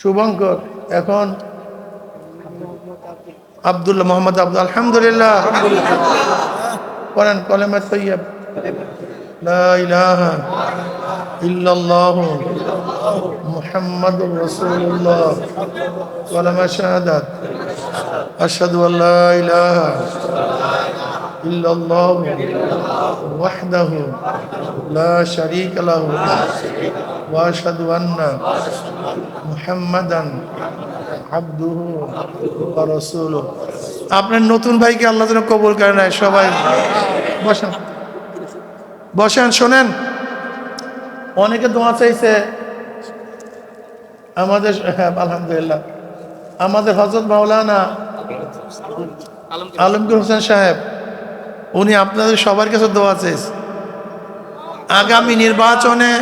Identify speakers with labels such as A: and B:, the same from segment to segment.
A: শুভঙ্কর, এখন আব্দুল্লাহ মোহাম্মদ আব্দুল, আলহামদুলিল্লাহ। করেন কলেমা তৈয়ব। লা ইলাহা ইল্লাল্লাহ মুহাম্মাদুর রাসূলুল্লাহ। কলেমা শাহাদাত। আশহাদু আল্লা ইলাহা ওয়াহদাহু লা শারীকা লাহু ওয়া আশহাদু আন্না মুহাম্মাদান আব্দুহু ওয়া রাসূলুহু। আপনার নতুন ভাইকে আল্লাহ যেন কবুল করে নেয়, সবাই বসেন। বসেন, শোনেন। অনেকে দোয়া চাইছে, আমাদের হ্যাঁ আলহামদুলিল্লাহ। আমাদের হজরত মাওলানা আলমগীর হোসেন সাহেব। উনি আপনাদের সবার কাছে দোয়া চাইছে আগামী নির্বাচনে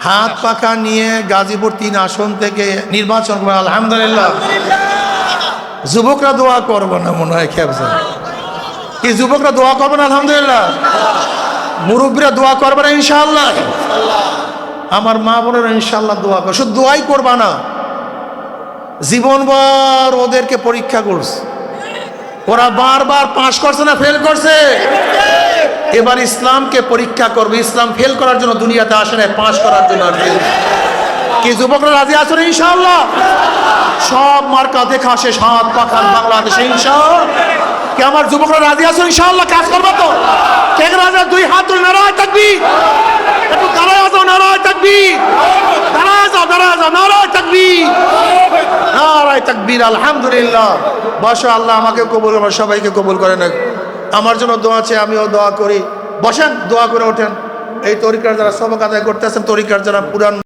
A: হাত পাখা নিয়ে গাজীপুর তিন আসন থেকে নির্বাচন করবেন আলহামদুলিল্লাহ। যুবকরা দোয়া করব না, মনে হয় খেপছে। কি, যুবকরা দোয়া করবেন আলহামদুলিল্লাহ। মুরব্বীরা দোয়া করবে না ইনশাল্লাহ আমার মা বোনেরা ইনশাল্লাহ দোয়া করে শুধু দোয়াই করবা না। জীবনভর ওদেরকে পরীক্ষা করছে। ওরা বারবার পাশ করছে না ফেল করছে? এবার ইসলামকে পরীক্ষা করবে, ইসলাম ফেল করার জন্য দুনিয়াতে আসে না, পাশ করার জন্য আসবে কি যুবকরা রাজি আছেন ইনশাল্লাহ সব মার্কা দেখা শেষ হাত পাখান বাংলাদেশে, ইনশাআল্লাহ। কে আমার যুবকরা রাজি আছেন ইনশাআল্লাহ? কাজ করব তো। কে রাজা দুই হাত তুলে তাকবীর, আলহামদুলিল্লাহ। বসো, আল্লাহ আমাকে কবুল আমার সবাইকে কবুল করেন আমার জন্য দোয়া আছে আমিও দোয়া করি। বসেন, দোয়া করে ওঠেন। এই তরিকার যারা সবক আদায় করতেছেন, তরিকার যারা পুরান